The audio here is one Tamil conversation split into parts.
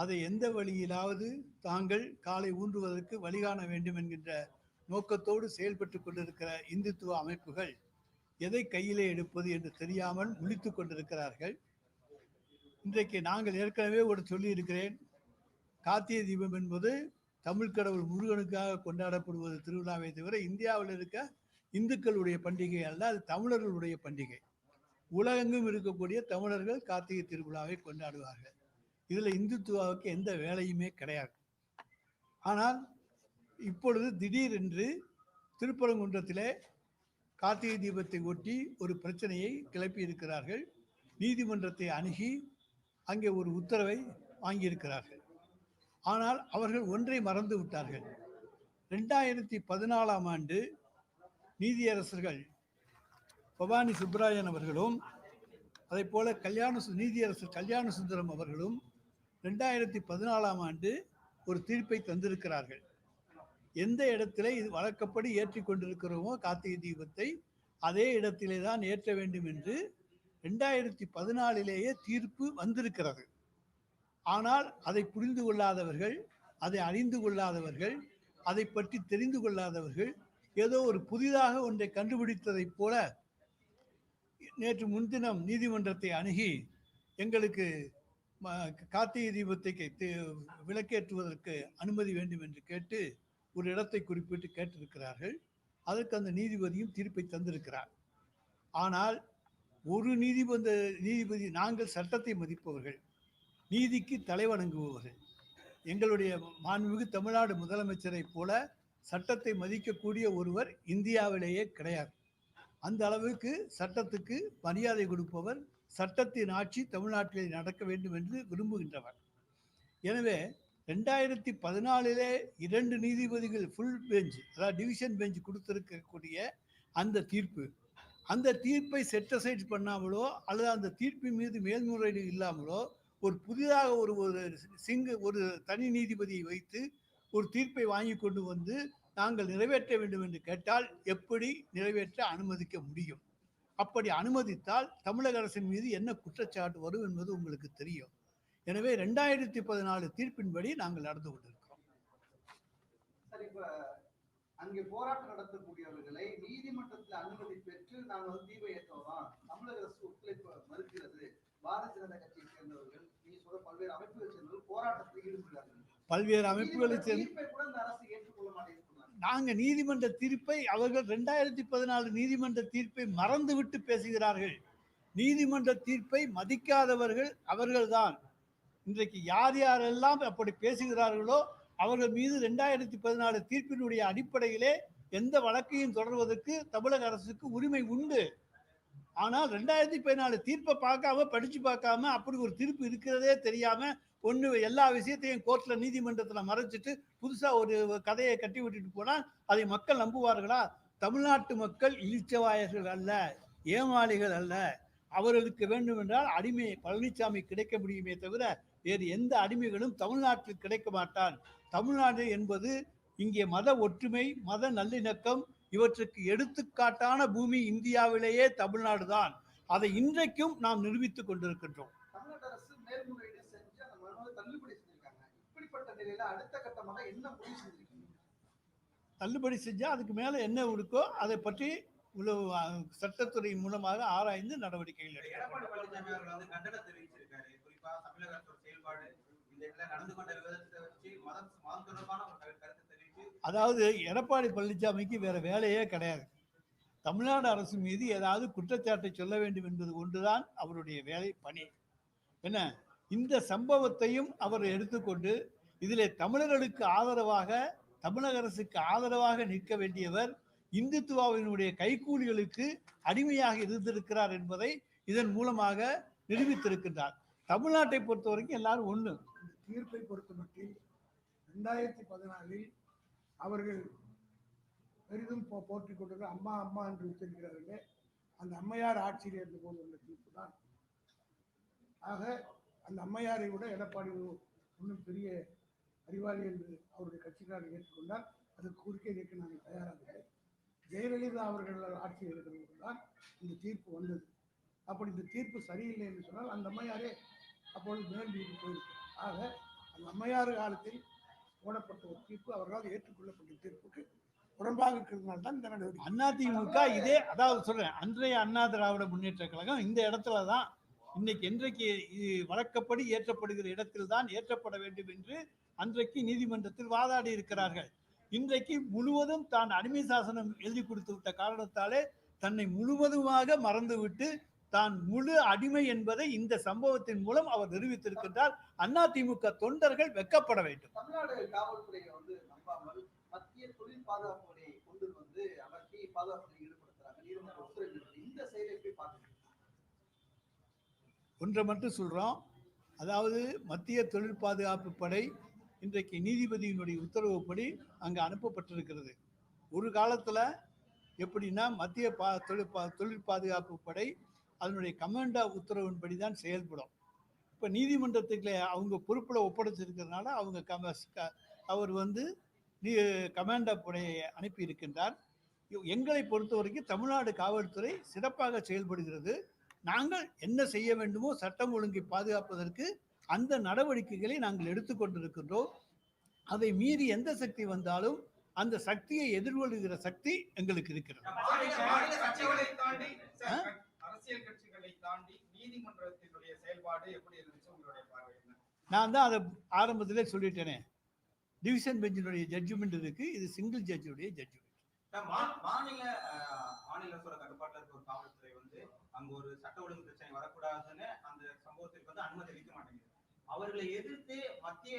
அதை எந்த வழியிலாவது தாங்கள் காலை ஊன்றுவதற்கு வழிகாண வேண்டும் என்கின்ற நோக்கத்தோடு செயல்பட்டு கொண்டிருக்கிற இந்துத்துவ அமைப்புகள் எதை கையிலே எடுப்பது என்று தெரியாமல் முழித்து கொண்டிருக்கிறார்கள். இன்றைக்கு நாங்கள் ஏற்கனவே ஒரு சொல்லியிருக்கிறேன். கார்த்திகை தீபம் என்பது தமிழ் கடவுள் முருகனுக்காக கொண்டாடப்படுவது திருவிழாவை தவிர இந்தியாவில் இருக்க இந்துக்களுடைய பண்டிகை அல்ல அது தமிழர்களுடைய பண்டிகை. உலகெங்கும் இருக்கக்கூடிய தமிழர்கள் கார்த்திகை திருவிழாவை கொண்டாடுவார்கள். இதில் இந்துத்துவாவுக்கு எந்த வேலையுமே கிடையாது. ஆனால் இப்பொழுது திடீரென்று திருப்பரங்குன்றத்தில் கார்த்திகை தீபத்தை ஒட்டி ஒரு பிரச்சனையை கிளப்பி இருக்கிறார்கள் நீதிமன்றத்தை அணுகி அங்கே ஒரு உத்தரவை வாங்கியிருக்கிறார்கள். ஆனால் அவர்கள் ஒன்றை மறந்து விட்டார்கள். ரெண்டாயிரத்தி பதினாலாம் ஆண்டு நீதியரசர்கள் பவானி சுப்பராயன் அவர்களும் அதே போல கல்யாண சு- நீதியரசர் கல்யாண சுந்தரம் அவர்களும் ரெண்டாயிரத்தி பதினாலாம் ஆண்டு ஒரு தீர்ப்பை தந்திருக்கிறார்கள். எந்த இடத்திலே இது வழக்கப்படி ஏற்றி கொண்டிருக்கிறோமோ கார்த்திகை தீபத்தை அதே இடத்திலே தான் ஏற்ற வேண்டும் என்று ரெண்டாயிரத்தி பதினாலிலேயே தீர்ப்பு வந்திருக்கிறது. ஆனால் அதை புரிந்து கொள்ளாதவர்கள் அதை அறிந்து கொள்ளாதவர்கள் அதை பற்றி தெரிந்து கொள்ளாதவர்கள் ஏதோ ஒரு புதிதாக ஒன்றை கண்டுபிடித்ததைப் போல நேற்று முன்தினம் நீதிமன்றத்தை அணுகி எங்களுக்கு கார்த்திகை தீபத்தை விளக்கேற்றுவதற்கு அனுமதி வேண்டும் என்று கேட்டு ஒரு இடத்தை குறிப்பிட்டு கேட்டிருக்கிறார்கள். அதற்கு அந்த நீதிபதியும் தீர்ப்பை தந்திருக்கிறார். ஆனால் ஒரு நீதிபந்த நீதிபதி நாங்கள் சட்டத்தை மதிப்பவர்கள் நீதிக்கு தலைவணங்குபவர்கள் எங்களுடைய மாண்புமிகு தமிழ்நாடு முதலமைச்சரைப் போல சட்டத்தை மதிக்கக்கூடிய ஒருவர் இந்தியாவிலேயே கிடையாது. அந்த அளவுக்கு சட்டத்துக்கு மரியாதை கொடுப்பவர் சட்டத்தின் ஆட்சி தமிழ்நாட்டில் நடக்க வேண்டும் என்று விரும்புகின்றவர். எனவே ரெண்டாயிரத்தி பதினாலிலே இரண்டு நீதிபதிகள் ஃபுல் பெஞ்ச் அதாவது டிவிஷன் பெஞ்ச் கொடுத்திருக்கக்கூடிய அந்த தீர்ப்பு. அந்த தீர்ப்பை செட்டசைட் பண்ணாமலோ அல்லது அந்த தீர்ப்பின் மீது மேல்முறையீடு இல்லாமலோ ஒரு புதிதாக ஒரு ஒரு சிங்கு ஒரு தனி நீதிபதியை வைத்து ஒரு தீர்ப்பை வாங்கி கொண்டு வந்து நாங்கள் நிறைவேற்ற வேண்டும் என்று கேட்டால் எப்படி நிறைவேற்ற அனுமதிக்க முடியும்? அப்படி அனுமதித்தால் தமிழக அரசின் மீது என்ன குற்றச்சாட்டு வரும் என்பது உங்களுக்கு தெரியும். எனவே ரெண்டாயிரத்தி பதினாலு தீர்ப்பின்படி நாங்கள் நடந்து கொண்டிருக்கிறோம். சார் இப்ப அங்கே போராட்டம் நடத்தக்கூடியவர்களை நீதிமன்றத்தில் அனுமதி பெற்று நாங்கள் வந்து தீபம் ஏற்றுவோம் தமிழக அரசு ஒத்துழைப்பு மறுக்கிறது. பாரதிய ஜனதா கட்சியை சேர்ந்தவர்கள் நீங்க சொல்ற பல்வேறு அமைப்புகளை சேர்ந்தவர்கள் போராட்டத்தில் ஈடுபடுகிறார்கள். பல்வேறு அமைப்புகளை சேர்ந்து கூட இந்த அரசு ஏற்றுக்கொள்ள மாட்டேங்குது. நாங்க நீதிமன்ற தீர்ப்பை அவர்கள் ரெண்டாயிரத்தி பதினாலு நீதிமன்ற தீர்ப்பை மறந்துவிட்டு பேசுகிறார்கள். நீதிமன்ற தீர்ப்பை மதிக்காதவர்கள் அவர்கள்தான். இன்றைக்கு யார் யாரெல்லாம் அப்படி பேசுகிறார்களோ அவர்கள் மீது ரெண்டாயிரத்தி பதினாலு தீர்ப்பினுடைய அடிப்படையிலே எந்த வழக்கையும் தொடர்வதற்கு தமிழக அரசுக்கு உரிமை உண்டு. ஆனால் ரெண்டாயிரத்தி பதினாலு தீர்ப்பை பார்க்காம படிச்சு பார்க்காம அப்படி ஒரு தீர்ப்பு இருக்கிறதே தெரியாம ஒன்று எல்லா விஷயத்தையும் கோர்ட்ல நீதிமன்றத்தில் மறைச்சிட்டு புதுசா ஒரு கதையை கட்டி விட்டுட்டு போனால் அதை மக்கள் நம்புவார்களா? தமிழ்நாட்டு மக்கள் இழிச்சவாயர்கள் அல்ல ஏமாளிகள் அல்ல. அவர்களுக்கு வேண்டும் என்றால் அடிமை பழனிசாமி கிடைக்க முடியுமே தவிர வேறு எந்த அடிமைகளும் தமிழ்நாட்டில் கிடைக்க மாட்டான். தமிழ்நாடு என்பது இங்கே மத ஒற்றுமை மத நல்லிணக்கம் இவற்றுக்கு எடுத்துக்காட்டான பூமி இந்தியாவிலேயே தமிழ்நாடு தான் அதை இன்றைக்கும் நாம் நிரூபித்துக் கொண்டிருக்கின்றோம். தள்ளுபடி செஞ்சா அதுக்கு மேல என்ன இருக்கோ அதை பற்றி சட்டத்துறை மூலமாக ஆராய்ந்து நடவடிக்கைகள் எடுக்க அதாவது எடப்பாடி பழனிசாமிக்கு வேற வேலையே கிடையாது. தமிழ்நாடு அரசு மீது ஏதாவது குற்றச்சாட்டை சொல்ல வேண்டும் என்பது ஒன்றுதான் அவருடைய வேலை பணி. என்ன? இந்த சம்பவத்தையும் அவர் எடுத்துக்கொண்டு இதில் தமிழர்களுக்கு ஆதரவாக தமிழக அரசுக்கு ஆதரவாக நிற்க வேண்டியவர் இந்துத்துவாவினுடைய கைக்கூலிகளுக்கு அடிமையாக இருந்திருக்கிறார் என்பதை இதன் மூலமாக நிரூபித்திருக்கின்றார். தமிழ்நாட்டை பொறுத்த வரைக்கும் எல்லாரும் ஒன்று இந்த தீர்ப்பை பொறுத்தமட்டில் ரெண்டாயிரத்தி பதினாலில் அவர்கள் பெரிதும் போ கொண்டிருக்கிற அம்மா அம்மா என்று உச்சரிக்கிறார்களே. அந்த அம்மையார் ஆட்சியில் இருந்தபோது உள்ள தீர்ப்பு தான். ஆக அந்த அம்மையாரை விட எடப்பாடி ஒரு- இன்னும் பெரிய அறிவாளி என்று அவருடைய கட்சிக்காரர் ஏற்றுக்கொண்டால் அதற்கு குறுக்கே நிற்க நாங்கள் தயாராக இல்லை. ஜெயலலிதா அவர்கள் ஆட்சியில் இருக்கிறவர்கள் தான் இந்த தீர்ப்பு வந்தது. அப்படி இந்த தீர்ப்பு சரியில்லை என்று சொன்னால் அந்த அம்மையாரே அப்பொழுது மேல் வீடு ஆக ஆக அம்மையார் காலத்தில் போடப்பட்ட ஒரு தீர்ப்பு அவர்களால் ஏற்றுக்கொள்ளப்பட்ட தீர்ப்புக்கு புறம்பாக இருக்கிறதுனால தான் இந்த நடவடிக்கை. அதிமுக இதே அதாவது சொல்றேன் அன்றைய அண்ணா திராவிட முன்னேற்ற கழகம் இந்த இடத்துல தான் இன்னைக்கு என்றைக்கு இது வழக்கப்படி ஏற்றப்படுகிற இடத்தில் தான் ஏற்றப்பட வேண்டும் என்று அன்றைக்கு நீதிமன்றத்தில் வாதாடி இருக்கிறார்கள். இன்றைக்கு முழுவதும் தான் அடிமை சாசனம் எழுதி கொடுத்து விட்ட காரணத்தாலே தன்னை முழுவதுமாக மறந்துவிட்டு தான் முழு அடிமை என்பதை இந்த சம்பவத்தின் மூலம் அவர் நிரூபித்திருக்கின்றார். அதிமுக தொண்டர்கள் வெக்கப்பட வேண்டும். தமிழ்நாடு காவல்துறையை வந்து நம்பாமல் மத்திய தொழில் பாதுகாப்பு படையை கொண்டு வந்து அமர்த்தி பாதுகாப்பு ஈடுபடுத்துறாங்க. நீதிமன்ற உத்தரவிட்டு இந்த செயலை எப்படி பார்க்குறீங்க? ஒன்றை மட்டும் சொல்றோம். அதாவது மத்திய தொழில் பாதுகாப்பு படை இன்றைக்கு நீதிபதியினுடைய உத்தரவுப்படி அங்கே அனுப்பப்பட்டிருக்கிறது. ஒரு காலத்தில் எப்படின்னா மத்திய பா தொழில் பா தொழில் பாதுகாப்பு படை அதனுடைய கமாண்டா உத்தரவின்படி தான் செயல்படும். இப்போ நீதிமன்றத்துக்கு அவங்க பொறுப்பில் ஒப்படைச்சிருக்கிறதுனால அவங்க கம அவர் வந்து நீ கமாண்டா படையை அனுப்பி இருக்கின்றார். எங்களை பொறுத்த வரைக்கும் தமிழ்நாடு காவல்துறை சிறப்பாக செயல்படுகிறது. நாங்கள் என்ன செய்ய வேண்டுமோ சட்டம் ஒழுங்கை பாதுகாப்பதற்கு அந்த நடவடிக்கைகளை நாங்கள் எடுத்துக்கொண்டிருக்கின்றோம் அதை மீறி எந்த சக்தி வந்தாலும் அந்த சக்தியை எதிர்கொள்கிற சக்தி எங்களுக்கு இருக்கிறது. அரசியல் கட்சிகளை தாண்டி நீதிமன்றத்தினுடைய செயல்பாடு எப்படி இருந்துச்சு? உங்களுடைய பார்வை நான் தான் அதை ஆரம்பத்திலே சொல்லிட்டேனே. டிவிஷன் பெஞ்சினுடைய ஜட்ஜ்மெண்ட் இருக்கு. இது சிங்கிள் ஜட்ஜுடைய ஜட்ஜ்மெண்ட் மாநில மாநில அரசோட கட்டுப்பாட்டுல இருக்க ஒரு காவல்துறை வந்து அங்க ஒரு சட்ட ஒழுங்கு பிரச்சனை வரக்கூடாதுன்னு அந்த சம்பவத்திற்கு வந்து அனுமதி அளிக்க மாட்டேங்குது. அவர்களை எதிர்த்து மத்திய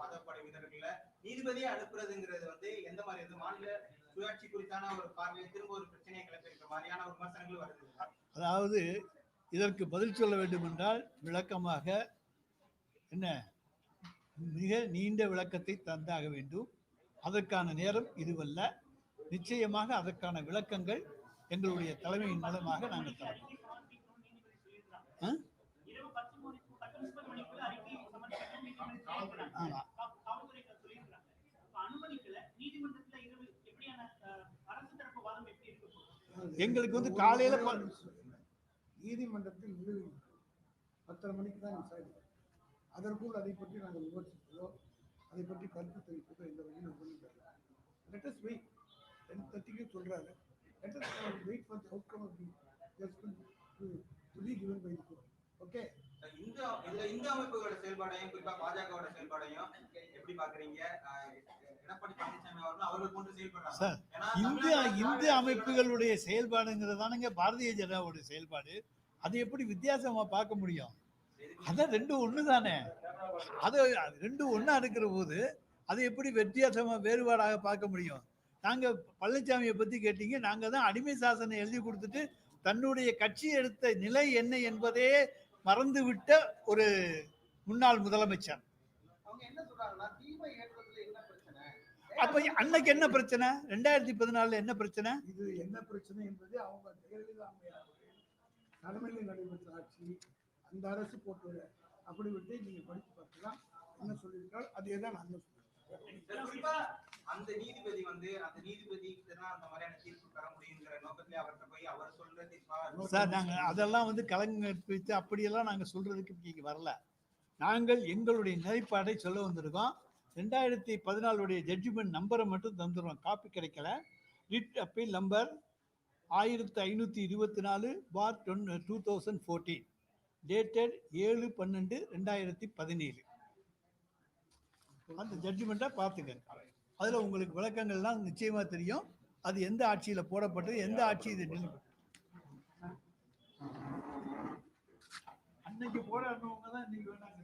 பதப்படை வீரர்களை நீதிபதியை அனுப்புறதுங்கிறது வந்து எந்த மாதிரி? மாநில சுயாட்சி குறித்தான ஒரு பார்வையை திரும்ப ஒரு பிரச்சனையை கிளப்பிருக்க மாதிரியான ஒரு விமர்சனங்கள் வருது. அதாவது இதற்கு பதில் சொல்ல வேண்டும் என்றால் விளக்கமாக என்ன? மிக நீண்ட விளக்கத்தை தந்தாக வேண்டும். அதற்கான நேரம் இதுவல்ல. நிச்சயமாக அதற்கான விளக்கங்கள் எங்களுடைய தலைமையின் மூலமாக நாங்கள் தரோம். ஆ? ஆமா. எங்களுக்கு வந்து காலையில ப- நீதிமன்றத்தில் நிலுவை பத்தரை மணிக்கு தான் விசாரிக்கும் அதற்குள் அதை பற்றி நாங்கள் விமர்சிப்பதோ அதை பற்றி கருத்து தெரிவிப்பதோ இந்த வகையில் ஒன்றும் லெட் அஸ் வெயிட் டென் தேர்ட்டிக்கு சொல்றாரு. Let us wait for the outcome of the judgement to to be by the court. Okay இந்த இதுல இந்த அமைப்புகளோட செயல்பாடையும் குறிப்பா பாஜகவோட செயல்பாடையும் எப்படி பாக்குறீங்க அஹ், எடப்பாடி பழனிசாமி அவர்கள் அவர்கள் கொண்டு செயல்படுறாங்க. சார், ஏன்னா இந்து தமிழ்நாட்டுல இந்து திராவிட அமைப்புகளுடைய செயல்பாடுங்கிறது தானுங்க பாரதிய ஜனதாவுடைய செயல்பாடு. அதை எப்படி வித்தியாசமா பார்க்க முடியும்? அதான் ரெண்டும் ஒண்ணு தானே அது ரெண்டும் ஒண்ணா இருக்கிற போது அதை எப்படி வித்தியாசமா வேறுபாடாக பார்க்க முடியும்? நாங்க பழனிசாமியை பத்தி கேட்டீங்க நாங்க தான் அடிமை சாசனம் எழுதி கொடுத்துட்டு தன்னுடைய கட்சி எடுத்த நிலை என்ன என்பதே மறந்துவிட்ட ஒரு முன்னாள் முதலமைச்சர். அவங்க என்ன சொல்றாங்கன்னா தீமை பிரச்சனை அப்ப அன்னைக்கு என்ன பிரச்சனை? ரெண்டாயிரத்தி பதினாலுல என்ன பிரச்சனை? இது என்ன பிரச்சனை என்பது அவங்க ஜெயலலிதா அம்மையார் தலைமையில் நடைபெற்ற ஆட்சி அந்த அரசு போட்டு அப்படி விட்டு நீங்க படித்து பார்க்கலாம். என்ன சொல்லியிருக்கால் அதே தான் நாங்கள் அந்த நீதிபதி வந்து அந்த நீதிபதி தான் அந்த மாதிரியான தீர்ப்பு பெற முடியுங்கிற நோக்கத்திலே அவர்கிட்ட போய் அவர் சொல்ற தீர்ப்பா? சார் நாங்க அதெல்லாம் வந்து கலங்கற்பித்து அப்படியெல்லாம் நாங்க சொல்றதுக்கு இங்க வரல. நாங்கள் எங்களுடைய நிலைப்பாடை சொல்ல வந்திருக்கோம். ரெண்டாயிரத்தி பதினாலுடைய ஜட்ஜ்மெண்ட் நம்பரை மட்டும் தந்துடுறோம். காப்பி கிடைக்கல. ரிட் அப்பீல் நம்பர் ஆயிரத்தி ஐநூற்றி இருபத்தி நாலு பார் டொன் டூ தௌசண்ட் ஃபோர்டீன் டேட்டட் ஏழு பன்னெண்டு ரெண்டாயிரத்தி பதினேழு. அந்த ஜட்ஜ்மெண்ட்டை பார்த்துக்கங்க அதில் உங்களுக்கு விளக்கங்கள்லாம் நிச்சயமாக தெரியும். அது எந்த ஆட்சியில் போடப்பட்டது? எந்த ஆட்சி இது? அன்னைக்கு போராடினவங்க தான் இன்னைக்கு வேணாங்க.